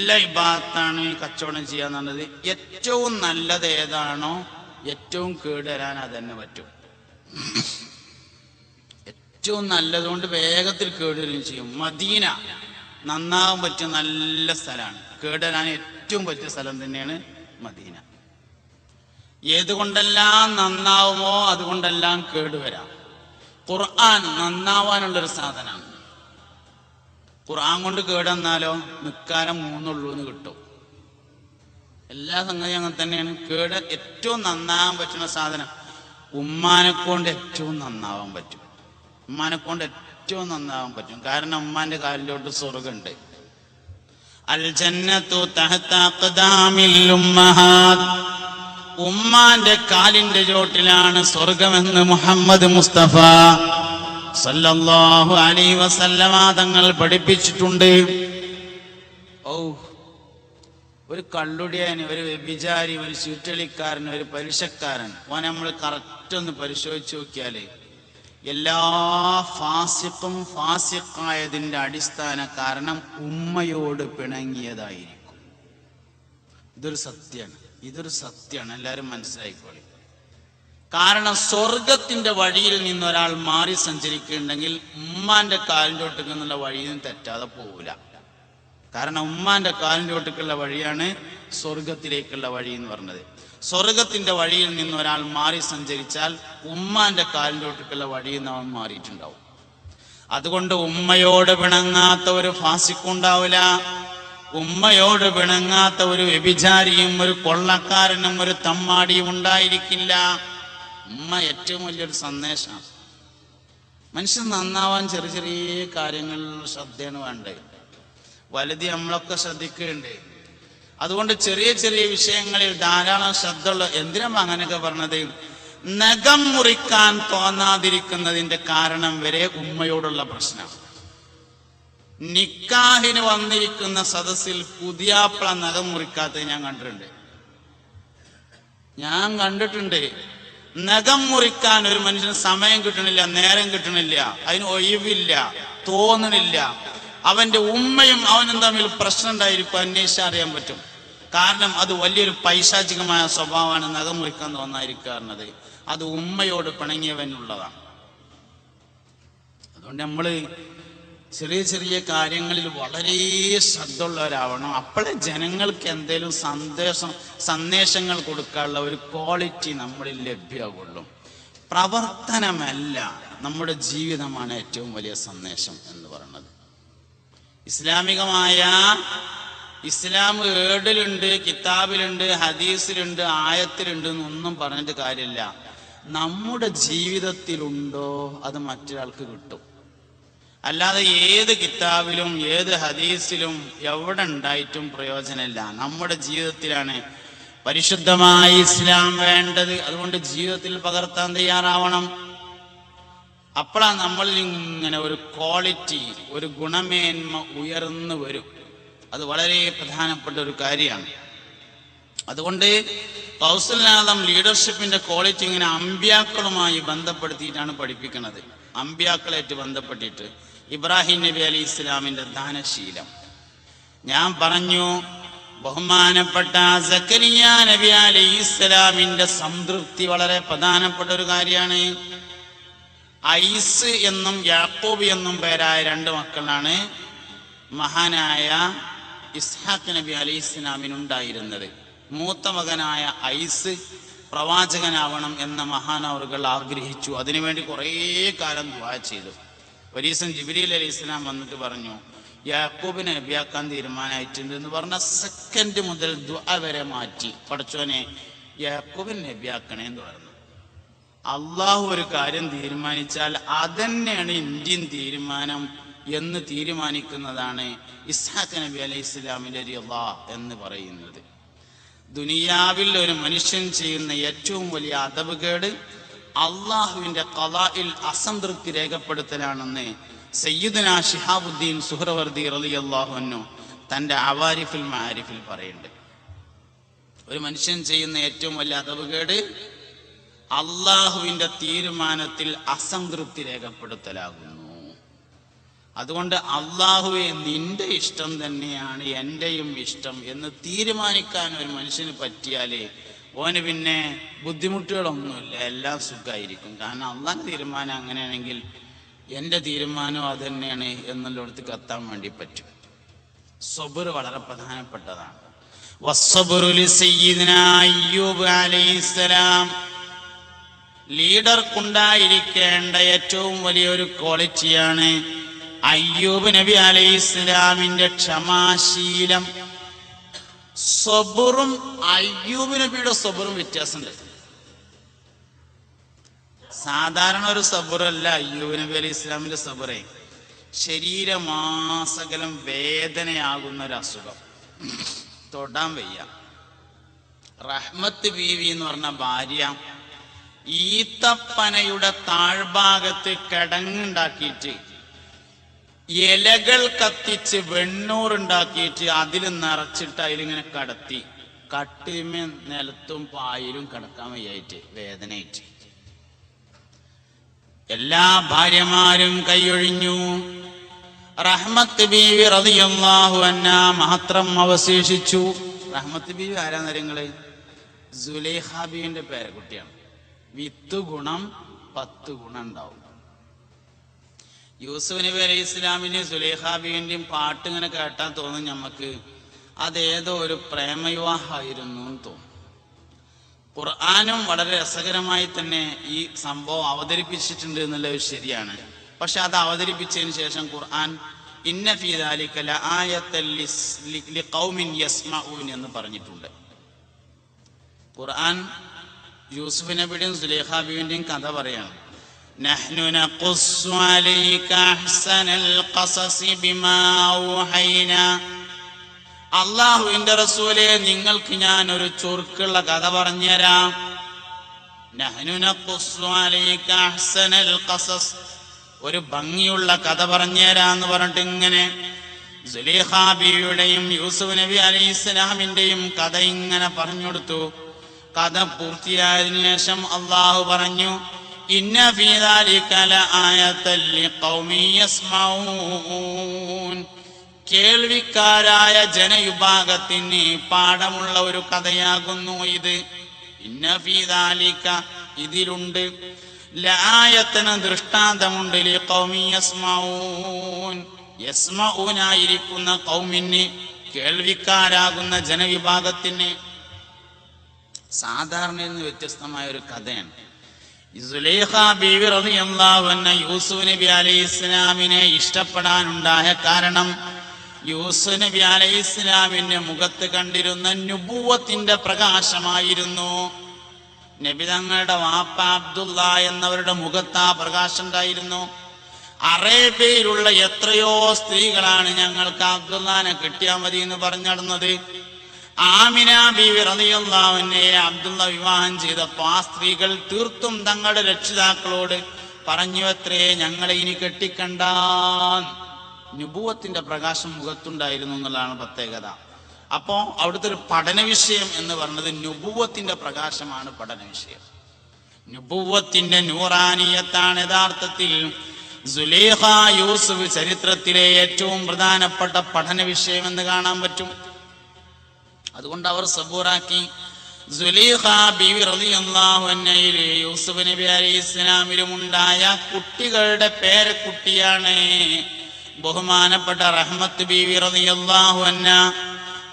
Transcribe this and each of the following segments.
നല്ല ഇബാത്താണ് കച്ചവടം ചെയ്യാന്നുള്ളത്. ഏറ്റവും നല്ലത് ഏതാണോ ഏറ്റവും കേടുവരാൻ അതന്നെ പറ്റും. ഏറ്റവും നല്ലതുകൊണ്ട് വേഗത്തിൽ കേടുവരും ചെയ്യും. മദീന നന്നാവാൻ പറ്റിയ നല്ല സ്ഥലമാണ്. കേടുവരാൻ ഏറ്റവും പറ്റിയ സ്ഥലം തന്നെയാണ് മദീന. ഏതുകൊണ്ടെല്ലാം നന്നാവുമോ അതുകൊണ്ടെല്ലാം കേടുവരാം ഖുർആൻ നന്നാവാനുള്ളൊരു സാധനമാണ്. ഖുർആൻ കൊണ്ട് കേടെന്നാലോ നിക്കാരം മൂന്നുള്ളൂ എന്ന് കിട്ടും. എല്ലാ സംഗതിയും അങ്ങനെ തന്നെയാണ്. കേട് ഏറ്റവും നന്നാവാൻ പറ്റുന്ന സാധനം ഉമ്മാനെ കൊണ്ട് ഏറ്റവും നന്നാവാൻ പറ്റും. ഉമ്മാനെ കൊണ്ട് ഏറ്റവും നന്നാവാൻ പറ്റും. കാരണം ഉമ്മാന്റെ കാലിലോട്ട് സ്വർഗുണ്ട് ഉമ്മാന്റെ കാലിന്റെ ചോട്ടിലാണ് സ്വർഗമെന്ന് മുഹമ്മദ് മുസ്തഫ. സല്ലല്ലാഹു അലൈഹി വസല്ലമ തങ്ങൾ പഠിപ്പിച്ചിട്ടുണ്ട്. ഓ ഒരു കള്ളുടിയൻ ഒരു വ്യഭിചാരി ഒരു ചുറ്റളിക്കാരൻ ഒരു പലിശക്കാരൻ ഓനെ നമ്മൾ കറക്റ്റ് ഒന്ന് പരിശോധിച്ച് നോക്കിയാൽ എല്ലാ ഫാസിക്കും ഫാസിക്കായതിന്റെ അടിസ്ഥാന കാരണം ഉമ്മയോട് പിണങ്ങിയതായിരിക്കും. ഇതൊരു സത്യമാണ് ഇതൊരു സത്യമാണ് എല്ലാവരും മനസ്സിലായിക്കോളി. കാരണം സ്വർഗത്തിന്റെ വഴിയിൽ നിന്ന് ഒരാൾ മാറി സഞ്ചരിക്കുന്നുണ്ടെങ്കിൽ ഉമ്മാന്റെ കാലിന്റെ ഒട്ടുക്കുന്നുള്ള വഴിയിൽ നിന്ന് തെറ്റാതെ പോവില്ല. കാരണം ഉമ്മാന്റെ കാലിന്റെ ഒട്ടുക്കുള്ള വഴിയാണ് സ്വർഗത്തിലേക്കുള്ള വഴി എന്ന് പറഞ്ഞത്. സ്വർഗത്തിന്റെ വഴിയിൽ നിന്ന് ഒരാൾ മാറി സഞ്ചരിച്ചാൽ ഉമ്മാന്റെ കാലിന്റെ ഒട്ടുക്കുള്ള വഴിയിൽ നിന്ന് അവൻ മാറിയിട്ടുണ്ടാവും. അതുകൊണ്ട് ഉമ്മയോട് പിണങ്ങാത്ത ഒരു ഫാസിക്കുണ്ടാവില്ല. ഉമ്മയോട് പിണങ്ങാത്ത ഒരു വ്യഭിചാരിയും ഒരു കൊള്ളക്കാരനും ഒരു തമ്മാടിയും ഉണ്ടായിരിക്കില്ല. ഉമ്മ ഏറ്റവും വലിയൊരു സന്ദേശമാണ്. മനുഷ്യൻ നന്നാവാൻ ചെറിയ ചെറിയ കാര്യങ്ങളിൽ ശ്രദ്ധയാണ് വേണ്ടത് വലുതി നമ്മളൊക്കെ ശ്രദ്ധിക്കുന്നുണ്ട് അതുകൊണ്ട് ചെറിയ ചെറിയ വിഷയങ്ങളിൽ ധാരാളം ശ്രദ്ധ ഉള്ള എന്തിനാ അങ്ങനെയൊക്കെ പറഞ്ഞത്? നഖം മുറിക്കാൻ തോന്നാതിരിക്കുന്നതിന്റെ കാരണം വരെ ഉമ്മയോടുള്ള പ്രശ്നം നിക്കാഹിന് വന്നിരിക്കുന്ന സദസ്സിൽ പുതിയാപ്പിള നഖം മുറിക്കാത്തത് ഞാൻ കണ്ടിട്ടുണ്ട്. ഞാൻ കണ്ടിട്ടുണ്ട്. നഖം മുറിക്കാൻ ഒരു മനുഷ്യന് സമയം കിട്ടണില്ല നേരം കിട്ടണില്ല അതിന് ഒഴിവില്ല തോന്നണില്ല. അവന്റെ ഉമ്മയും അവനും തമ്മിൽ പ്രശ്നം ഉണ്ടായിരിക്കും അന്വേഷിച്ചാൽ അറിയാൻ പറ്റും. കാരണം അത് വലിയൊരു പൈശാചികമായ സ്വഭാവമാണ് നഖം മുറിക്കാൻ തോന്നാതിരിക്കുന്നത് അത് ഉമ്മയോട് പിണങ്ങിയവനുള്ളതാണ്. അതുകൊണ്ട് നമ്മൾ ചെറിയ ചെറിയ കാര്യങ്ങളിൽ വളരെ ശ്രദ്ധയുള്ളവരാവണം. അപ്പോഴേ ജനങ്ങൾക്ക് എന്തെങ്കിലും സന്ദേശം സന്ദേശങ്ങൾ കൊടുക്കാനുള്ള ഒരു ക്വാളിറ്റി നമ്മളിൽ ലഭ്യമാകുള്ളൂ പ്രവർത്തനമല്ല നമ്മുടെ ജീവിതമാണ് ഏറ്റവും വലിയ സന്ദേശം എന്ന് പറയുന്നത്. ഇസ്ലാമികമായ ഇസ്ലാം ഏടിലുണ്ട് കിതാബിലുണ്ട് ഹദീസിലുണ്ട് ആയത്തിലുണ്ട് എന്നൊന്നും പറഞ്ഞിട്ട് കാര്യമില്ല. നമ്മുടെ ജീവിതത്തിലുണ്ടോ അത് മറ്റൊരാൾക്ക് കിട്ടും. അല്ലാതെ ഏത് കിതാബിലും ഏത് ഹദീസിലും എവിടെ ഉണ്ടായിട്ടും പ്രയോജനമില്ല. നമ്മുടെ ജീവിതത്തിലാണ് പരിശുദ്ധമായ ഇസ്ലാം വേണ്ടത്. അതുകൊണ്ട് ജീവിതത്തിൽ പകർത്താൻ തയ്യാറാവണം. അപ്പോഴാണ് നമ്മളിൽ ഇങ്ങനെ ഒരു ക്വാളിറ്റി ഒരു ഗുണമേന്മ ഉയർന്നു വരും. അത് വളരെ പ്രധാനപ്പെട്ട ഒരു കാര്യമാണ്. അതുകൊണ്ട് കൗസലാദം ലീഡർഷിപ്പിന്റെ ക്വാളിറ്റി ഇങ്ങനെ അമ്പ്യാക്കളുമായി ബന്ധപ്പെടുത്തിയിട്ടാണ് പഠിപ്പിക്കുന്നത്. അമ്പ്യാക്കളായിട്ട് ബന്ധപ്പെട്ടിട്ട് ഇബ്രാഹിം നബി അലി ഇസ്ലാമിന്റെ ദാനശീലം. ഞാൻ പറഞ്ഞു ബഹുമാനപ്പെട്ട സക്കരിയ നബി അലി ഇസ്ലാമിന്റെ സംതൃപ്തി വളരെ പ്രധാനപ്പെട്ട ഒരു കാര്യമാണ്. ഐസ് എന്നും യാക്കോബ് എന്നും പേരായ രണ്ട് മക്കളാണ് മഹാനായ ഇസ്ഹാഖ് നബി അലി ഇസ്ലാമിനുണ്ടായിരുന്നത്. മൂത്ത മകനായ ഐസ് പ്രവാചകനാവണം എന്ന മഹാനവറുകൾ ആഗ്രഹിച്ചു. അതിനുവേണ്ടി കുറേ കാലം ദുആ ചെയ്തു. ഒരു ജിബിരിൽ അലി ഇസ്ലാം വന്നിട്ട് പറഞ്ഞു യാക്കൂബിനെ നബിയാക്കാൻ തീരുമാനമായിട്ടുണ്ട് എന്ന് പറഞ്ഞ സെക്കൻഡ് മുതൽ ദുആ വരെ മാറ്റി. പടച്ചോനെ യാക്കൂബിനെ നബിയാക്കണേ എന്ന് പറഞ്ഞു. അള്ളാഹു ഒരു കാര്യം തീരുമാനിച്ചാൽ അതന്നെയാണ് ഇന്ത്യൻ തീരുമാനം എന്ന് തീരുമാനിക്കുന്നതാണ് ഇസ്ഹാഖ് നബി അലൈഹി ഇസ്ലാമിന്റെ റിളാ എന്ന് പറയുന്നത്. ദുനിയാവിൽ ഒരു മനുഷ്യൻ ചെയ്യുന്ന ഏറ്റവും വലിയ അതവുകേട് അള്ളാഹുവിന്റെ കലായിൽ അസംതൃപ്തി രേഖപ്പെടുത്തലാണെന്ന് സയ്യിദന ഷിഹാബുദ്ദീൻ സുഹ്റവർദി റലി അള്ളാഹുനു തന്റെ അവാരിഫിൽ മാരിഫിൽ പറയുന്നുണ്ട്. ഒരു മനുഷ്യൻ ചെയ്യുന്ന ഏറ്റവും വലിയ അതവുകേട് അള്ളാഹുവിന്റെ തീരുമാനത്തിൽ അസംതൃപ്തി രേഖപ്പെടുത്തലാകുന്നു. അതുകൊണ്ട് അള്ളാഹുവെ നിന്റെ ഇഷ്ടം തന്നെയാണ് എന്റെയും ഇഷ്ടം എന്ന് തീരുമാനിക്കാൻ ഒരു മനുഷ്യന് പറ്റിയാലേ ഓന് പിന്നെ ബുദ്ധിമുട്ടുകളൊന്നുമില്ല. എല്ലാം സുഖമായിരിക്കും കാരണം അള്ളാഹ് തീരുമാനം അങ്ങനെയാണെങ്കിൽ എന്റെ തീരുമാനം അത് തന്നെയാണ് എന്നുള്ളടത്ത് കത്താൻ വേണ്ടി പറ്റും. സബുർ വളരെ പ്രധാനപ്പെട്ടതാണ്. ലീഡർക്കുണ്ടായിരിക്കേണ്ട ഏറ്റവും വലിയൊരു ക്വാളിറ്റിയാണ് അയ്യൂബ് നബി അലൈഹി ഇസ്ലാമിന്റെ ക്ഷമാശീലം. സബറും അയ്യൂബ് നബിയുടെ സബറും വ്യത്യാസമുണ്ട് സാധാരണ ഒരു സബറല്ല അയ്യൂബ് നബി അലൈഹി ഇസ്ലാമിന്റെ സബറേ. ശരീരമാസകലം വേദനയാകുന്ന ഒരു അസുഖം. തൊടാൻ വയ്യ. റഹ്മത്ത് ബീവി എന്ന് പറഞ്ഞ ഭാര്യ ഈത്തപ്പനയുടെ താഴ്ഭാഗത്ത് കിടങ്ങുണ്ടാക്കിയിട്ട് ഇലകൾ കത്തിച്ച് വെണ്ണൂറുണ്ടാക്കിയിട്ട് അതിൽ നിറച്ചിട്ട് അതിലിങ്ങനെ കടത്തി. കട്ടിമേ നിലത്തും പായലും കിടക്കാൻ വയ്യായിട്ട് വേദനയായിട്ട്. എല്ലാ ഭാര്യമാരും കൈയൊഴിഞ്ഞു. റഹ്മത്ത് ബീവി റതിയാഹു അന്ന മാത്രം അവശേഷിച്ചു. റഹ്മത്ത് ബീവി ആരാ നിരങ്ങൾ ബീവിന്റെ പേരക്കുട്ടിയാണ്. വിത്ത് ഗുണം പത്ത് ഗുണം ഉണ്ടാവും. യൂസുഫ് നബി അലൈഹി ഇസ്ലാമിന്റെയും സുലൈഖ പാട്ട് ഇങ്ങനെ കേട്ടാൽ തോന്നും നമുക്ക് അതേതോ ഒരു പ്രേമവിവാഹമായിരുന്നു എന്ന് തോന്നും. ഖുർആാനും വളരെ രസകരമായി തന്നെ ഈ സംഭവം അവതരിപ്പിച്ചിട്ടുണ്ട് എന്നുള്ളത് ശരിയാണ്. പക്ഷെ അത് അവതരിപ്പിച്ചതിന് ശേഷം ഖുർആൻ ഇന്ന ഫീദാലിക്കല ഖൗമിൻ യസ്മഊൻ എന്ന് പറഞ്ഞിട്ടുണ്ട്. ഖുർആൻ യൂസുഫ് നബിയുടെയും സുലേഖാബിയുടെയും കഥ പറയാണ്. نحن نقص عليك أحسن القصص بما أوحينا അള്ളാഹുവിന്റെ റസൂലെ നിങ്ങൾക്ക് ഞാൻ ഒരു ചുരുക്കുള്ള കഥ പറഞ്ഞുതരാം നഹ്നു നഖുസ്സു അലൈക അഹ്സനൽ ഖസസ് ഒരു ഭംഗിയുള്ള കഥ പറഞ്ഞുതരാന്ന് പറഞ്ഞിട്ട് ഇങ്ങനെ സുലൈഖ ബീവിയുടെയും യൂസുഫ് നബി അലൈഹി ഇസ്ലാമിന്റെയും കഥ ഇങ്ങനെ പറഞ്ഞു കൊടുത്തു കഥ പൂർത്തിയായതിനു ശേഷം അള്ളാഹു പറഞ്ഞു കേൾവിക്കാരായ ജനവിഭാഗത്തിന് പാഠമുള്ള ഒരു കഥയാകുന്നു ഇത്. ഇന്ന ഫീ ദാലിക ഇതിലുണ്ട്. ലായത്തിന് ദൃഷ്ടാന്തമുണ്ട് യസ്മഊനായിരിക്കുന്ന കൗമിന് കേൾവിക്കാരാകുന്ന ജനവിഭാഗത്തിന് സാധാരണയിൽ നിന്ന് വ്യത്യസ്തമായ ഒരു കഥയാണ്. യൂസുഫ് നബി അലൈഹി ഇസ്ലാമിനെ ഇഷ്ടപ്പെടാനുണ്ടായ കാരണം യൂസുഫ് നബി അലൈഹി ഇസ്ലാമിന്റെ മുഖത്ത് കണ്ടിരുന്ന നുബൂവത്തിന്റെ പ്രകാശമായിരുന്നു. നബി തങ്ങളുടെ വാപ്പ അബ്ദുള്ള എന്നവരുടെ മുഖത്ത് ആ പ്രകാശം ഉണ്ടായിരുന്നു. അറേബ്യയിലുള്ള എത്രയോ സ്ത്രീകളാണ് ഞങ്ങൾക്ക് അബ്ദുള്ളനെ കിട്ടിയാൽ മതി എന്ന് പറഞ്ഞിടുന്നത് ആമിന അബ്ദുള്ള വിവാഹം ചെയ്തപ്പോ ആ സ്ത്രീകൾ തീർത്തും തങ്ങളുടെ രക്ഷിതാക്കളോട് പറഞ്ഞു അത്രേ ഞങ്ങളെ ഇനി കെട്ടിക്കണ്ട നുപൂവത്തിന്റെ പ്രകാശം മുഖത്തുണ്ടായിരുന്നു എന്നുള്ളതാണ് പ്രത്യേകത. അപ്പോ അവിടുത്തെ ഒരു പഠന വിഷയം എന്ന് പറഞ്ഞത് നുപൂവത്തിന്റെ പ്രകാശമാണ് പഠന വിഷയം. നുപൂവത്തിന്റെ നൂറാനീയത്താണ് യഥാർത്ഥത്തിൽ സുലേഖ യൂസഫ് ചരിത്രത്തിലെ ഏറ്റവും പ്രധാനപ്പെട്ട പഠന വിഷയം എന്ന് കാണാൻ പറ്റും. അതുകൊണ്ട് അവർ സബൂറാക്കി യൂസുഫ് നബി അലി ഇസ്ലാമിലും ഉണ്ടായ കുട്ടികളുടെ പേരക്കുട്ടിയാണ് ബഹുമാനപ്പെട്ട റഹ്മത്ത് ബീവി റളിയല്ലാഹു അന്ന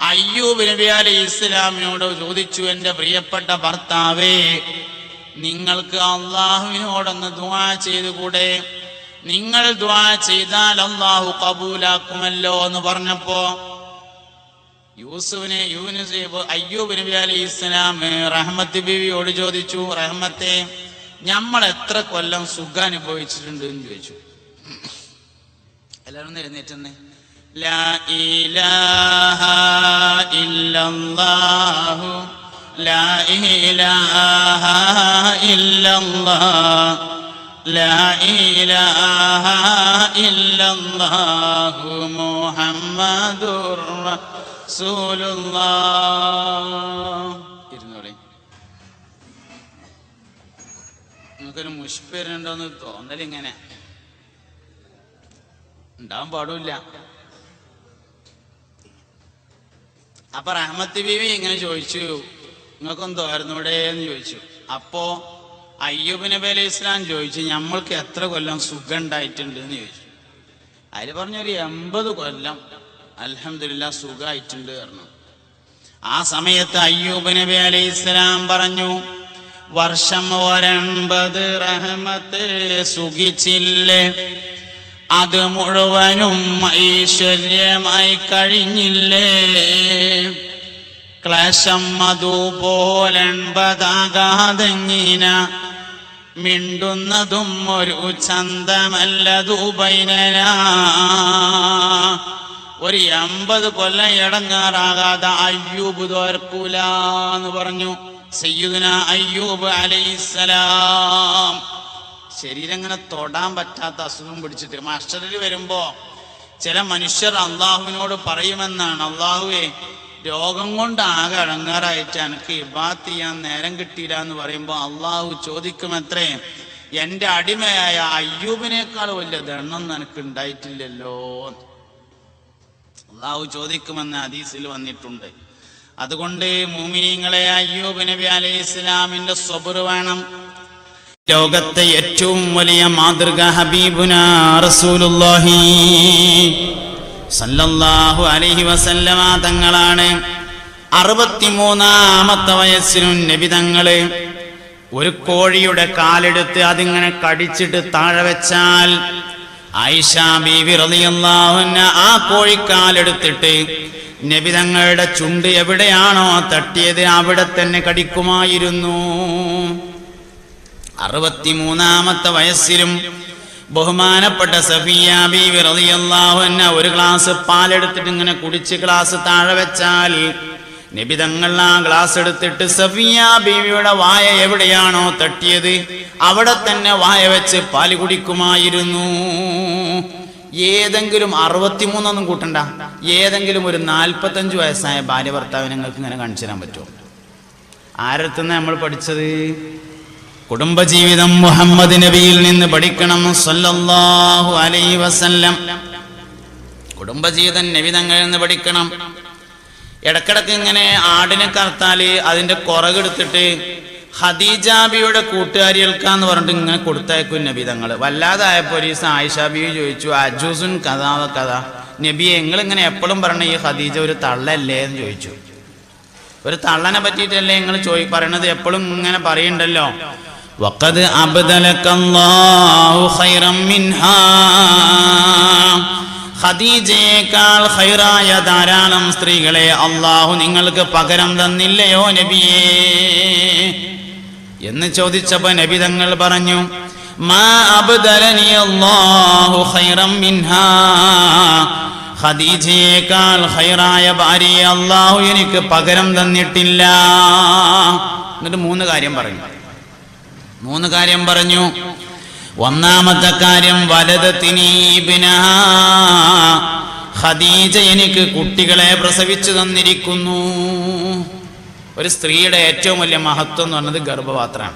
അയ്യൂബ് നബി അലി ഇസ്ലാമിനോട് ചോദിച്ചു എന്റെ പ്രിയപ്പെട്ട ഭർത്താവേ നിങ്ങൾക്ക് അള്ളാഹുവിനോടൊന്ന് ദ്വാ ചെയ്തുകൂടെ? നിങ്ങൾ ദ്വാ ചെയ്താൽ അള്ളാഹു കബൂലാക്കുമല്ലോ എന്ന് പറഞ്ഞപ്പോ യൂസുഫിനെ യൂനുസ് അയ്യൂബ് നബി അലൈഹി ഇസ്ലാം റഹ്മത്ത് ബിവിയോട് ചോദിച്ചു റഹ്മത്തെ നമ്മൾ എത്ര കൊല്ലം സുഖം അനുഭവിച്ചിട്ടുണ്ട് എന്ന് ചോദിച്ചു. എല്ലാവരും ഒന്ന് എഴുന്നേറ്റെന്ന്. ലാ ഇലാഹ ലാ ഇലാഹ ലാ ഇലാഹ മുഹമ്മദുർ ഇരുന്നോളി നമുക്കൊരു മുഷ്പേരുണ്ടോന്ന് തോന്നലിങ്ങനെ. ഉണ്ടാവാൻ പാടില്ല അപ്പൊ റഹ്മത്ത് ബീവി ഇങ്ങനെ ചോദിച്ചു നിങ്ങൾക്കൊന്നും തോരുന്നൂടെ എന്ന് ചോദിച്ചു. അപ്പോ അയ്യൂബ് നബി അലൈഹി ഇസ്ലാം ചോദിച്ചു നമ്മൾക്ക് എത്ര കൊല്ലം സുഖം ഉണ്ടായിട്ടുണ്ട്? എന്ന് ചോദിച്ചു. അതിൽ പറഞ്ഞൊരു എൺപത് കൊല്ലം അൽഹംദുലില്ല സുഖമായിട്ടുണ്ട് പറഞ്ഞു. ആ സമയത്ത് അയ്യൂബ് നബി അലൈഹി ഇസ്ലാം പറഞ്ഞു വർഷം ഒരൻപത് റഹമത്ത് സുഖിച്ചില്ലേ. അത് മുഴുവനും ഐശ്വര്യമായി കഴിഞ്ഞില്ലേ. ക്ലേശം അതുപോലൻപതാകാതെങ്ങിന? മിണ്ടുന്നതും ഒരു ചന്തമല്ലതുപൈനന ഒരു എൺപത് കൊല്ലം ഇടങ്ങാറാകാതെ അയ്യൂബ് തോർക്കൂല എന്ന് പറഞ്ഞു. സയ്യുദന അയ്യൂബ് അലൈസലാം ശരീരം ഇങ്ങനെ തൊടാൻ പറ്റാത്ത അസുഖം പിടിച്ചിട്ട് മാസ്റ്ററിൽ വരുമ്പോ ചില മനുഷ്യർ അള്ളാഹുവിനോട് പറയുമെന്നാണ്. അള്ളാഹുവെ രോഗം കൊണ്ട് ആകെ അടങ്ങാറായിട്ട് എനിക്ക് ഇബാത്ത് ചെയ്യാൻ നേരം കിട്ടിയില്ല എന്ന് പറയുമ്പോ അള്ളാഹു ചോദിക്കുമത്രേ എന്റെ അടിമയായ അയ്യൂബിനേക്കാൾ വലിയ ദണ്ണം എനിക്ക് ഉണ്ടായിട്ടില്ലല്ലോ അള്ളാഹു ചോദിക്കുമെന്ന് ഹദീസിൽ വന്നിട്ടുണ്ട്. അതുകൊണ്ട് മൂമിനീങ്ങളെ അയ്യൂബ് നബി അലൈഹി ഇസ്ലാമിന്റെ സ്വബുറ് വേണം. ലോകത്തെ ഏറ്റവും വലിയ മാതൃക ഹബീബുന റസൂലുല്ലാഹി സല്ലല്ലാഹു അലൈഹി വസല്ലമ തങ്ങളാണ്. അറുപത്തിമൂന്നാമത്തെ വയസ്സിനും നബി തങ്ങൾ ഒരു കോഴിയുടെ കാലെടുത്ത് അതിങ്ങനെ കടിച്ചിട്ട് താഴെ വെച്ചാൽ ആ കോഴിക്കാലെടുത്തിട്ട് നബിതങ്ങളുടെ ചുണ്ട് എവിടെയാണോ തട്ടിയത് അവിടെ തന്നെ കടിക്കുമായിരുന്നു. അറുപത്തിമൂന്നാമത്തെ വയസ്സിലും ബഹുമാനപ്പെട്ട സഫിയ ബീവി റളിയല്ലാഹു അൻഹ ഒരു ഗ്ലാസ് പാലെടുത്തിട്ട് ഇങ്ങനെ കുടിച്ച് ഗ്ലാസ് താഴെ വെച്ചാൽ നിബിതങ്ങൾ ആ ഗ്ലാസ് എടുത്തിട്ട് സഫിയ ബീവിയുടെ വായ എവിടെയാണോ തട്ടിയത്? അവിടെ തന്നെ വായ വെച്ച് പാൽ കുടിക്കുമായിരുന്നു. ഏതെങ്കിലും അറുപത്തിമൂന്നൊന്നും കൂട്ടണ്ട. ഏതെങ്കിലും ഒരു നാൽപ്പത്തഞ്ച് വയസ്സായ ഭാര്യ ഭർത്താവിനെ നിങ്ങൾക്ക് ഇങ്ങനെ കാണിച്ചു തരാൻ പറ്റുമോ? ആരടുത്തുനിന്ന് നമ്മൾ പഠിച്ചത്? കുടുംബജീവിതം മുഹമ്മദ് നബിയിൽ നിന്ന് പഠിക്കണം. സല്ലല്ലാഹു അലൈഹി വസല്ലം. കുടുംബജീവിതം നബി തങ്ങളിൽ നിന്ന് പഠിക്കണം. ഇടക്കിടക്ക് ഇങ്ങനെ ആടിനെ കറുത്താൽ അതിന്റെ കുറകെടുത്തിട്ട് ഹദീജാബിയുടെ കൂട്ടുകാരികൾക്കാന്ന് പറഞ്ഞിട്ട് ഇങ്ങനെ കൊടുത്തയക്കും നബി തങ്ങൾ വല്ലാതായപ്പോ ഈ സായിഷാബി ചോദിച്ചു അജൂസുൻ കഥാവ കഥ നബി നിങ്ങൾ ഇങ്ങനെ എപ്പോഴും പറഞ്ഞ ഈ ഖദീജ ഒരു തള്ളല്ലേ എന്ന് ചോദിച്ചു. ഒരു തള്ളനെ പറ്റിയിട്ടല്ലേ നിങ്ങൾ ചോദി പറയണത്? എപ്പോഴും ഇങ്ങനെ പറയണ്ടല്ലോ. അബ്ദലക്കല്ലാഹു ഖൈറം മിൻഹാ. ഖദീജയേക്കാൾ ഖൈറായ ധാരാളം സ്ത്രീകളെ അള്ളാഹു നിങ്ങൾക്ക് പകരം തന്നില്ലയോ നബിയേ? എന്ന് ചോദിച്ചപ്പോ നബി തങ്ങൾ പറഞ്ഞു ഖദീജയേക്കാൾ ഖൈറായ ഭാര്യയെ അള്ളാഹു എനിക്ക് പകരം തന്നിട്ടില്ല. എന്നിട്ട് മൂന്ന് കാര്യം പറഞ്ഞു. മൂന്ന് കാര്യം പറഞ്ഞു. ഒന്നാമത്തെ കാര്യം വലത് തിനീബിന. ഖദീജ എനിക്ക് കുട്ടികളെ പ്രസവിച്ചു തന്നിരിക്കുന്നു. ഒരു സ്ത്രീയുടെ ഏറ്റവും വലിയ മഹത്വം എന്ന് പറഞ്ഞത് ഗർഭപാത്രമാണ്.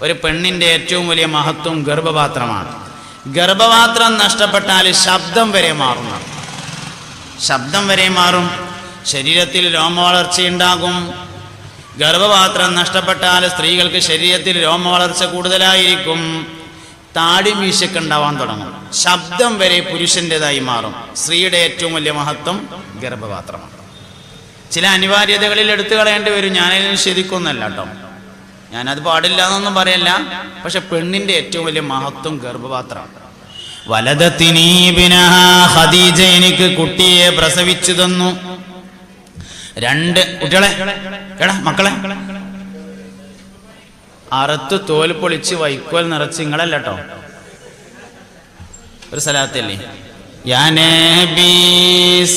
ഒരു പെണ്ണിന്റെ ഏറ്റവും വലിയ മഹത്വം ഗർഭപാത്രമാണ്. ഗർഭപാത്രം നഷ്ടപ്പെട്ടാൽ ശബ്ദം വരെ മാറുന്ന. ശബ്ദം വരെ മാറും. ശരീരത്തിൽ രോമവളർച്ചയുണ്ടാകും ഗർഭപാത്രം നഷ്ടപ്പെട്ടാൽ സ്ത്രീകൾക്ക് ശരീരത്തിൽ രോമവളർച്ച കൂടുതലായിരിക്കും. താടി മീശയൊക്കെ ഉണ്ടാവാൻ തുടങ്ങും. ശബ്ദം വരെ പുരുഷന്റെതായി മാറും. സ്ത്രീയുടെ ഏറ്റവും വലിയ മഹത്വം ഗർഭപാത്രമാണ്. ചില അനിവാര്യതകളിൽ എടുത്തു കളയേണ്ടി വരും. ഞാനതിന് നിഷേധിക്കൊന്നല്ല കേട്ടോ. ഞാനത് പാടില്ല എന്നൊന്നും പറയല്ല. പക്ഷെ പെണ്ണിന്റെ ഏറ്റവും വലിയ മഹത്വം ഗർഭപാത്രമാണ് വലതത്തിനീബിന ഖദീജ എനിക്ക് കുട്ടിയെ പ്രസവിച്ചു തന്നു. രണ്ട് കുട്ടികളെ എടാ മക്കളെ. അറുത്ത് തോൽ പൊളിച്ച് വൈക്കോൽ നിറച്ച് നിങ്ങളല്ല കേട്ടോ ഒരു സ്ഥലത്തല്ലേ യാ നബി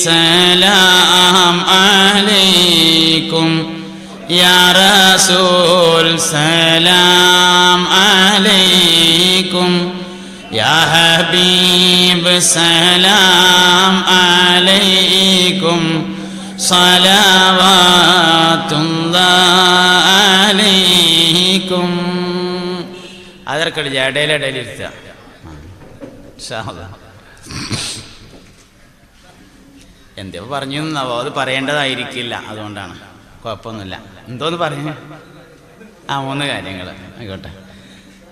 സലാം അലൈക്കും യാ റസൂൽ സലാം അലൈക്കും യാ ഹബീബ് സലാം അലൈക്കും സലാവാത്തുല്ലാലൈക്കും അതർക്കടിച്ച ഇടയിലിടയിൽ എന്തോ പറഞ്ഞു എന്നാവോ അത് പറയേണ്ടതായിരിക്കില്ല. അതുകൊണ്ടാണ്. കുഴപ്പമൊന്നുമില്ല. എന്തോന്ന് പറഞ്ഞു? ആ മൂന്ന് കാര്യങ്ങൾ ആയിക്കോട്ടെ.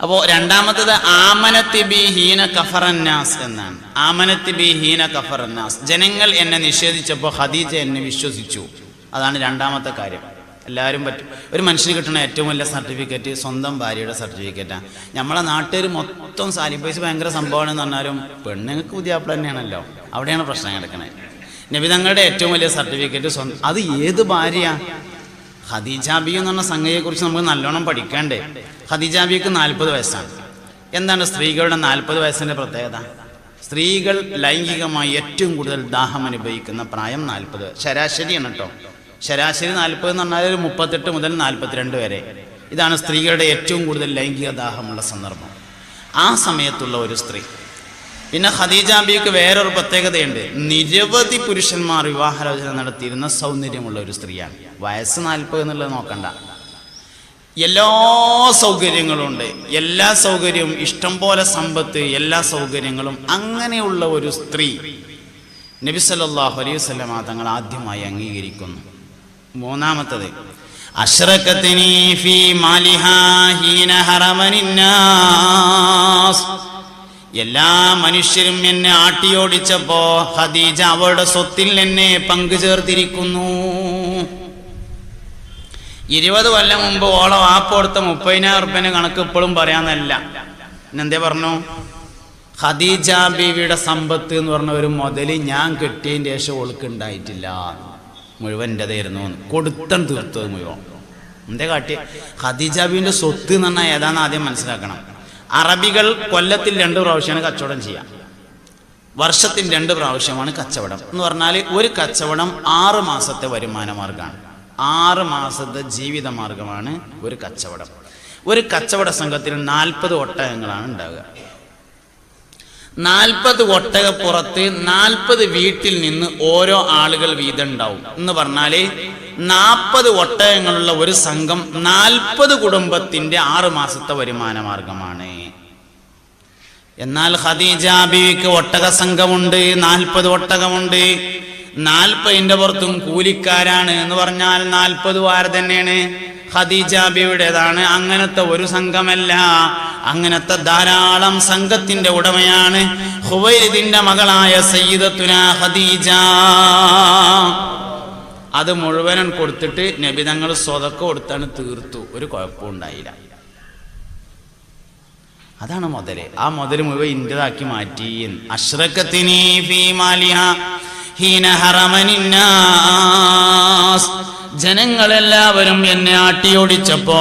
അപ്പോൾ രണ്ടാമത്തത് ആമനത്തി ബി ഹീന കഫറന്നാസ് എന്നാണ്. ആമനത്തി ബി ഹീന കഫറന്നാസ്. ജനങ്ങൾ എന്നെ നിഷേധിച്ചപ്പോൾ ഖദീജ എന്നെ വിശ്വസിച്ചു. അതാണ് രണ്ടാമത്തെ കാര്യം. എല്ലാവരും പറ്റും ഒരു മനുഷ്യന് കിട്ടുന്ന ഏറ്റവും വലിയ സർട്ടിഫിക്കറ്റ് സ്വന്തം ഭാര്യയുടെ സർട്ടിഫിക്കറ്റാണ് നമ്മളെ നാട്ടുകാർ മൊത്തം സാലിപ്പൈസ് ഭയങ്കര സംഭവമാണെന്ന് പറഞ്ഞാലും പെണ്ണുങ്ങൾക്ക് പുതിയാപ്പിള തന്നെയാണല്ലോ. അവിടെയാണ് പ്രശ്നം കിടക്കുന്നത് നബിതങ്ങളുടെ ഏറ്റവും വലിയ സർട്ടിഫിക്കറ്റ് സ്വന്തം അത് ഏത് ഭാര്യയാ? ഖദീജാബി എന്ന് പറഞ്ഞ സംഗതിയെക്കുറിച്ച് നമുക്ക് നല്ലോണം പഠിക്കണ്ടേ. ഹദീജാബിക്ക് നാൽപ്പത് വയസ്സാണ്. എന്താണ് സ്ത്രീകളുടെ നാൽപ്പത് വയസ്സിന്റെ പ്രത്യേകത? സ്ത്രീകൾ ലൈംഗികമായി ഏറ്റവും കൂടുതൽ ദാഹം അനുഭവിക്കുന്ന പ്രായം നാൽപ്പത് ശരാശരിയാണ് കേട്ടോ ശരാശരി നാൽപ്പത് എന്ന് പറഞ്ഞാൽ ഒരു മുപ്പത്തെട്ട് മുതൽ നാൽപ്പത്തിരണ്ട് വരെ. ഇതാണ് സ്ത്രീകളുടെ ഏറ്റവും കൂടുതൽ ലൈംഗിക ദാഹമുള്ള സന്ദർഭം. ആ സമയത്തുള്ള ഒരു സ്ത്രീ പിന്നെ ഖദീജാബിക്ക് വേറൊരു പ്രത്യേകതയുണ്ട്. നിരവധി പുരുഷന്മാർ വിവാഹാലോചന നടത്തിയിരുന്ന സൗന്ദര്യമുള്ള ഒരു സ്ത്രീയാണ്. വയസ്സ് നാൽപ്പത് എന്നുള്ളത് നോക്കണ്ട. എല്ലാ സൗകര്യങ്ങളും ഉണ്ട് എല്ലാ സൗകര്യവും ഇഷ്ടം പോലെ സമ്പത്ത് എല്ലാ സൗകര്യങ്ങളും അങ്ങനെയുള്ള ഒരു സ്ത്രീ നബി സല്ലല്ലാഹു അലൈഹി വസല്ലമ തങ്ങൾ ആദ്യമായി അംഗീകരിക്കുന്നു. മൂന്നാമത്തത് അഷ്റക്കത്തിനി ഫീ മാലിഹാ ഹീന ഹറമനിന്നാസ്. എല്ലാ മനുഷ്യരും എന്നെ ആട്ടിയോടിച്ചപ്പോ ഹദീജ അവളുടെ സ്വത്തിൽ എന്നെ പങ്കു ചേർത്തിരിക്കുന്നു ഇരുപത് കൊല്ലം മുമ്പ് ഓളം ആപ്പ് കൊടുത്ത മുപ്പതിനായിരം റുപ്യന്റെ കണക്ക് ഇപ്പോഴും പറയാന്നല്ല എന്തേ പറഞ്ഞു? ഖദീജ ബീവിയുടെ സമ്പത്ത് എന്ന് പറഞ്ഞ ഒരു മുതൽ ഞാൻ കിട്ടിയതിന് ശേഷം ഓൾക്ക് ഉണ്ടായിട്ടില്ല. മുഴുവൻ എന്റെതായിരുന്നു കൊടുത്തം തീർത്തത് മുഴുവൻ. എന്തേ കാട്ടി ഖദീജ ബീവിന്റെ സ്വത്ത് എന്ന് പറഞ്ഞാൽ ഏതാണെന്ന് ആദ്യം മനസ്സിലാക്കണം. അറബികൾ കൊല്ലത്തിൽ രണ്ട് പ്രാവശ്യമാണ് കച്ചവടം ചെയ്യുക. വർഷത്തിൽ രണ്ട് പ്രാവശ്യമാണ് കച്ചവടം. എന്ന് പറഞ്ഞാൽ ഒരു കച്ചവടം ആറ് മാസത്തെ വരുമാന മാർഗമാണ് ആറ് മാസത്തെ ജീവിത മാർഗമാണ് ഒരു കച്ചവടം. ഒരു കച്ചവട സംഘത്തിന് നാൽപ്പത് ഒട്ടകങ്ങളാണ് ഉണ്ടാവുക. നാൽപ്പത് ഒട്ടകപ്പുറത്ത് നാൽപ്പത് വീട്ടിൽ നിന്ന് ഓരോ ആളുകൾ വീതം ഉണ്ടാവും എന്ന് പറഞ്ഞാൽ നാൽപ്പത് ഒട്ടകങ്ങളുള്ള ഒരു സംഘം നാൽപ്പത് കുടുംബത്തിന്റെ ആറ് മാസത്തെ വരുമാന മാർഗമാണ്. എന്നാൽ ഖദീജ ബീവിക്ക് ഒട്ടക സംഘമുണ്ട് നാൽപ്പത് ഒട്ടകമുണ്ട്. നാൽപ്പതിന്റെ പുറത്തും കൂലിക്കാരാണ് എന്ന് പറഞ്ഞാൽ നാൽപ്പത് വാര തന്നെയാണ്. ഖദീജ ബീവിയുടേതാണ് അങ്ങനത്തെ ഒരു സംഘമല്ല. അങ്ങനത്തെ ധാരാളം സംഘത്തിന്റെ ഉടമയാണ് ഹുവൈദിന്റെ മകളായ സയ്യിദത്തുന ഖദീജ. അത് മുഴുവനും കൊടുത്തിട്ട് നബി തങ്ങൾ സ്വതക്ക കൊടുത്താണ് തീർത്തു. ഒരു കുഴപ്പവും ഉണ്ടായില്ല. അതാണ് മുതൽ. ആ മുതൽ മുഴുവൻ ഇന്റേതാക്കി മാറ്റി. അശ്രക്കത്തിനീ ഹീന ഹറമനിന്നാസ് ജനങ്ങളെല്ലാവരും എന്നെ ആട്ടിയോടിച്ചപ്പോ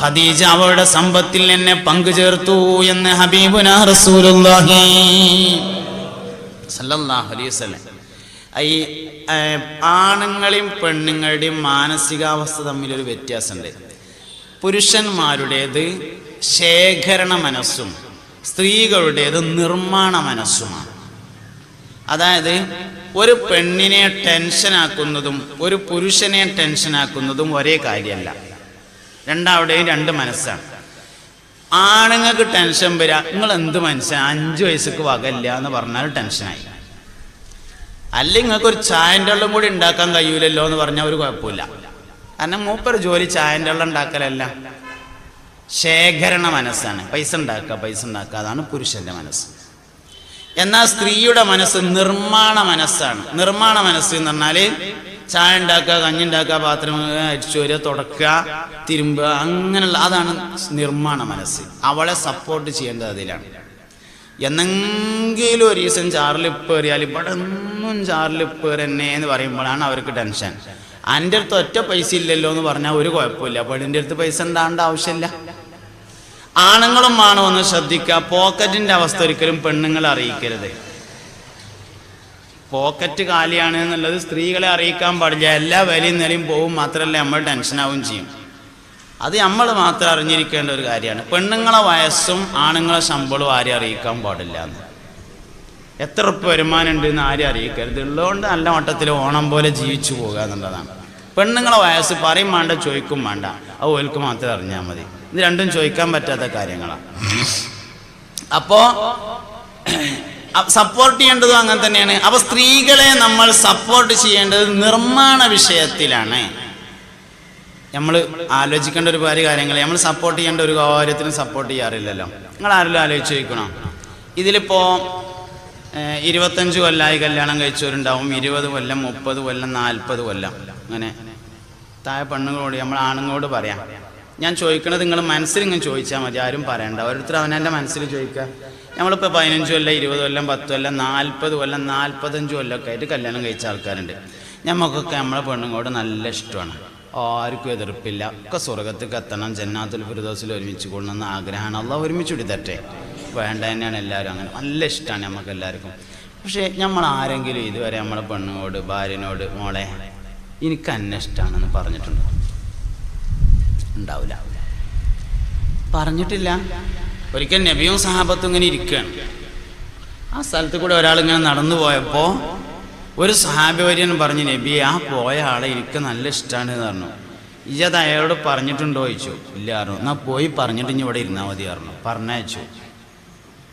ഖദീജ അവളുടെ സമ്പത്തിൽ എന്നെ പങ്കു ചേർത്തു എന്ന് ഹബീബുന റസൂലുള്ളാഹി അലൈഹി വസല്ലം. ഈ ആണുങ്ങളെയും പെണ്ണുങ്ങളുടെയും മാനസികാവസ്ഥ തമ്മിലൊരു വ്യത്യാസമുണ്ട്. പുരുഷന്മാരുടേത് ശേഖരണ മനസ്സും സ്ത്രീകളുടേത് നിർമ്മാണ മനസ്സുമാണ്. അതായത് ഒരു പെണ്ണിനെ ടെൻഷനാക്കുന്നതും ഒരു പുരുഷനെ ടെൻഷനാക്കുന്നതും ഒരേ കാര്യമല്ല. രണ്ടാവിടെയും രണ്ട് മനസ്സാണ്. ആണുങ്ങൾക്ക് ടെൻഷൻ വരിക നിങ്ങൾ എന്ത് മനസ്സാണ് അഞ്ചു വയസ്സക്ക് വകല്ല എന്ന് പറഞ്ഞാൽ ടെൻഷനായി അല്ലെങ്കിൽ നിങ്ങൾക്ക് ഒരു ചായന്റെ വെള്ളം കൂടി ഉണ്ടാക്കാൻ കഴിയൂലല്ലോ എന്ന് പറഞ്ഞാൽ ഒരു കുഴപ്പമില്ല. കാരണം മൂപ്പർ ജോലി ചായന്റെ വെള്ളം ഉണ്ടാക്കലല്ല. ശേഖരണ മനസ്സാണ്. പൈസ ഉണ്ടാക്കുക പൈസ ഉണ്ടാക്കുക. അതാണ് പുരുഷന്റെ മനസ്സ്. എന്നാൽ സ്ത്രീയുടെ മനസ്സ് നിർമ്മാണ മനസ്സാണ്. നിർമ്മാണ മനസ്സ് എന്ന് പറഞ്ഞാൽ ചായ ഉണ്ടാക്കുക കഞ്ഞി ഉണ്ടാക്കുക പാത്രം അരിച്ചു വരിക തുടക്കുക തിരുമ്പുക അങ്ങനെയുള്ള അതാണ് നിർമ്മാണ മനസ്സ്. അവളെ സപ്പോർട്ട് ചെയ്യേണ്ടത് അതിലാണ്. എന്നെങ്കിലും ഒരു ദിവസം ചാറിൽ പേറിയാൽ ഇവിടെ ഒന്നും ചാറിൽ പേരെന്നെ എന്ന് പറയുമ്പോഴാണ് അവർക്ക് ടെൻഷൻ എന്റെ അടുത്ത് ഒറ്റ പൈസ ഇല്ലല്ലോ എന്ന് പറഞ്ഞാൽ ഒരു കുഴപ്പമില്ല. പെണ്ണിന്റെ അടുത്ത് പൈസ ഉണ്ടാകേണ്ട ആവശ്യമില്ല. ആണുങ്ങളും ആണോ ഒന്ന് ശ്രദ്ധിക്കുക. പോക്കറ്റിന്റെ അവസ്ഥ ഒരിക്കലും പെണ്ണുങ്ങളെ അറിയിക്കരുത്. പോക്കറ്റ് കാലിയാണ് എന്നുള്ളത് സ്ത്രീകളെ അറിയിക്കാൻ പാടില്ല. എല്ലാ വിലയും നിലയും പോവും മാത്രമല്ല നമ്മൾ ടെൻഷനാവും ചെയ്യും. അത് നമ്മൾ മാത്രം അറിഞ്ഞിരിക്കേണ്ട ഒരു കാര്യമാണ്. പെണ്ണുങ്ങളെ വയസ്സും ആണുങ്ങളെ ശമ്പളവും ആരും അറിയിക്കാൻ പാടില്ല എന്ന്. എത്ര ഉപ്പ് വരുമാനം ഉണ്ട് എന്ന് ആരും അറിയിക്കരുത്. ഉള്ളതുകൊണ്ട് നല്ല മട്ടത്തിൽ ഓണം പോലെ ജീവിച്ചു പോകുക എന്നുള്ളതാണ്. പെണ്ണുങ്ങളെ വയസ്സ് പറയും വേണ്ട ചോദിക്കും വേണ്ട. അത് ഓൽക്ക് മാത്രം അറിഞ്ഞാൽ മതി. ഇത് രണ്ടും ചോദിക്കാൻ പറ്റാത്ത കാര്യങ്ങളാണ് അപ്പോ സപ്പോർട്ട് ചെയ്യേണ്ടതും അങ്ങനെ തന്നെയാണ്. അപ്പൊ സ്ത്രീകളെ നമ്മൾ സപ്പോർട്ട് ചെയ്യേണ്ടത് നിർമ്മാണ വിഷയത്തിലാണ്. നമ്മൾ ആലോചിക്കേണ്ട ഒരു കാര്യങ്ങൾ നമ്മൾ സപ്പോർട്ട് ചെയ്യേണ്ട ഒരു കാര്യത്തിനും സപ്പോർട്ട് ചെയ്യാറില്ലല്ലോ. നിങ്ങൾ ആരെങ്കിലും ആലോചിച്ച് ചോദിക്കണം? ഇതിലിപ്പോ ഇരുപത്തഞ്ച് കൊല്ലമായി കല്യാണം കഴിച്ചവരുണ്ടാവും. ഇരുപത് കൊല്ലം മുപ്പത് കൊല്ലം നാൽപ്പത് കൊല്ലം. അങ്ങനെ. താഴെ പെണ്ണുങ്ങളോട് നമ്മൾ ആണുങ്ങളോട് പറയാം. ഞാൻ ചോദിക്കണത് നിങ്ങൾ മനസ്സിൽ ഇങ്ങനെ ചോദിച്ചാൽ മതി ആരും പറയണ്ട. ഓരോരുത്തർ അവനെന്റെ മനസ്സിൽ ചോദിക്കുക. നമ്മളിപ്പോൾ പതിനഞ്ച് കൊല്ലം ഇരുപത് കൊല്ലം പത്ത് കൊല്ലം നാൽപ്പത് കൊല്ലം നാൽപ്പത്തഞ്ച് കൊല്ലമൊക്കെ ആയിട്ട് കല്യാണം കഴിച്ച ആൾക്കാരുണ്ട്. നമുക്കൊക്കെ നമ്മളെ പെണ്ണുങ്ങളോട് നല്ല ഇഷ്ടമാണ്. ആർക്കും എതിർപ്പില്ല. ഒക്കെ സ്വർഗത്തേക്ക് എത്തണം ജന്നാത്തുൽ ഫിറുദോസിൽ ഒരുമിച്ച് കൊള്ളണമെന്ന് ആഗ്രഹമാണ്. അല്ല ഒരുമിച്ച് വിടുതട്ടെ വേണ്ട തന്നെയാണ് എല്ലാവരും അങ്ങനെ. നല്ല ഇഷ്ടമാണ് നമുക്ക് എല്ലാവർക്കും. പക്ഷേ നമ്മൾ ആരെങ്കിലും ഇതുവരെ നമ്മളെ പെണ്ണിനോട് ഭാര്യനോട് മോളെ എനിക്ക് അന്നെ ഇഷ്ടമാണെന്ന് പറഞ്ഞിട്ടുണ്ടോ? ഉണ്ടാവില്ല. പറഞ്ഞിട്ടില്ല. ഒരിക്കൽ നബിയും സഹാബത്തും ഇങ്ങനെ ഇരിക്കുകയാണ്. ആ സ്ഥലത്ത് കൂടെ ഒരാൾ ഇങ്ങനെ നടന്നു പോയപ്പോൾ ഒരു സഹാബിവര്യൻ പറഞ്ഞു നബി ആ പോയ ആളെ എനിക്ക് നല്ല ഇഷ്ടമാണ് എന്ന് പറഞ്ഞു. ഇജത് അയാളോട് പറഞ്ഞിട്ടുണ്ടോ ചോദിച്ചു. ഇല്ല പറഞ്ഞു. എന്നാ പോയി പറഞ്ഞിട്ട് ഇനി ഇവിടെ ഇരുന്നാൽ മതി പറഞ്ഞു. പറഞ്ഞയച്ചു.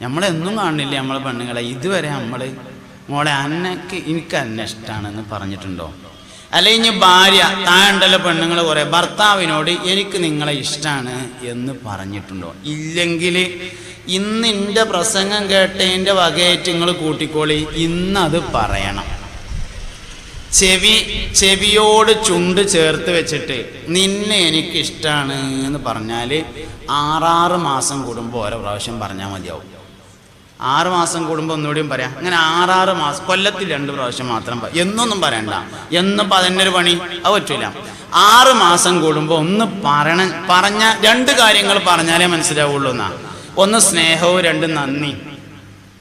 നമ്മളെന്നും കാണുന്നില്ല നമ്മളെ പെണ്ണുങ്ങളെ. ഇതുവരെ നമ്മൾ മോളെ അന്നക്ക് എനിക്ക് അന്നെ ഇഷ്ടമാണെന്ന് പറഞ്ഞിട്ടുണ്ടോ? അല്ലെ ഇനി ഭാര്യ താഴണ്ടല്ലോ പെണ്ണുങ്ങൾ കുറെ ഭർത്താവിനോട് എനിക്ക് നിങ്ങളെ ഇഷ്ടമാണ് എന്ന് പറഞ്ഞിട്ടുണ്ടോ? ഇല്ലെങ്കിൽ ഇന്ന് എന്റെ പ്രസംഗം കേട്ടതിന്റെ വകയായിട്ട് നിങ്ങൾ കൂട്ടിക്കോളി ഇന്നത് പറയണം. ചെവി ചെവിയോട് ചുണ്ട് ചേർത്ത് വെച്ചിട്ട് നിന്നെ എനിക്ക് ഇഷ്ടമാണ് എന്ന് പറഞ്ഞാൽ ആറാറ് മാസം കൂടുമ്പോൾ ഓരോ പ്രാവശ്യം പറഞ്ഞാൽ മതിയാവും. ആറ് മാസം കൂടുമ്പോൾ ഒന്നുകൂടിയും പറയാം. അങ്ങനെ ആറാറ് മാസം കൊല്ലത്തിൽ രണ്ട് പ്രാവശ്യം മാത്രം എന്നൊന്നും പറയണ്ട. അതിന്റെ ഒരു പണി. അത് പറ്റൂല. ആറ് മാസം കൂടുമ്പോൾ ഒന്ന് പറയണ പറഞ്ഞ രണ്ട് കാര്യങ്ങൾ പറഞ്ഞാലേ മനസ്സിലാവുള്ളൂ എന്നാ. ഒന്ന് സ്നേഹവും രണ്ട് നന്ദി.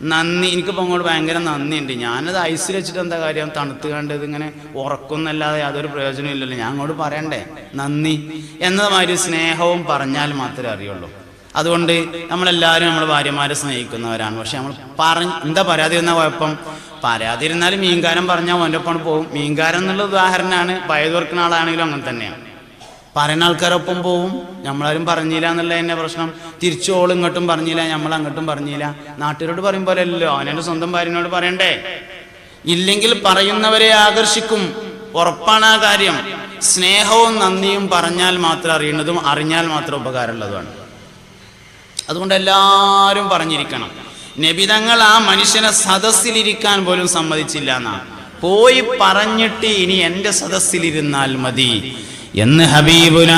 നന്ദി. എനിക്കിപ്പോൾ അങ്ങോട്ട് ഭയങ്കര നന്ദിയുണ്ട്. ഞാനത് ഐസിൽ വെച്ചിട്ട് എന്താ കാര്യം? തണുത്ത് കണ്ടത് ഇങ്ങനെ ഉറക്കുന്നല്ലാതെ യാതൊരു പ്രയോജനം ഇല്ലല്ലോ. ഞാൻ അങ്ങോട്ട് പറയണ്ടേ? നന്ദി. എന്നതുമാതിരി സ്നേഹവും പറഞ്ഞാൽ മാത്രമേ അറിയുള്ളൂ. അതുകൊണ്ട് നമ്മളെല്ലാവരും നമ്മുടെ ഭാര്യമാരെ സ്നേഹിക്കുന്നവരാണ്. പക്ഷെ നമ്മൾ പറഞ്ഞ് എന്താ പരാതി വന്നാൽ കുഴപ്പം? പരാതി ഇരുന്നാലും മീൻകാരം പറഞ്ഞാൽ ഓന്റെ ഒപ്പം പോകും മീൻകാരൻ എന്നുള്ള ഉദാഹരണമാണ്. പയത് വർക്കുന്ന ആളാണെങ്കിലും അങ്ങനെ തന്നെയാണ്. പറയുന്ന ആൾക്കാരൊപ്പം പോവും. നമ്മളാരും പറഞ്ഞില്ല എന്നുള്ള തന്നെ പ്രശ്നം. തിരിച്ചു ഓൾ ഇങ്ങോട്ടും പറഞ്ഞില്ല നമ്മൾ അങ്ങോട്ടും പറഞ്ഞില്ല. നാട്ടുകാരോട് പറയും പോലെ അല്ലല്ലോ അവനെ സ്വന്തം ഭാര്യനോട് പറയണ്ടേ? ഇല്ലെങ്കിൽ പറയുന്നവരെ ആകർഷിക്കും. ഉറപ്പാണ് ആ കാര്യം. സ്നേഹവും നന്ദിയും പറഞ്ഞാൽ മാത്രം അറിയുന്നതും അറിഞ്ഞാൽ മാത്രം ഉപകാരമുള്ളതുമാണ്. അതുകൊണ്ട് എല്ലാവരും പറഞ്ഞിരിക്കണം. നബിതങ്ങൾ ആ മനുഷ്യനെ സദസ്സിലിരിക്കാൻ പോലും സമ്മതിച്ചില്ല എന്നാ. പോയി പറഞ്ഞിട്ട് ഇനി എന്റെ സദസ്സിലിരുന്നാൽ മതി. എന്ന് ഹബീബുന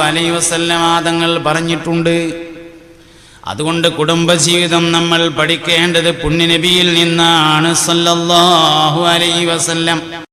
അലൈഹി വസല്ലം പറഞ്ഞിട്ടുണ്ട്. അതുകൊണ്ട് കുടുംബജീവിതം നമ്മൾ പഠിക്കേണ്ടത് പുണ്യനബിയിൽ നിന്നാണ്. സല്ലല്ലാഹു അലൈഹി വസല്ലം.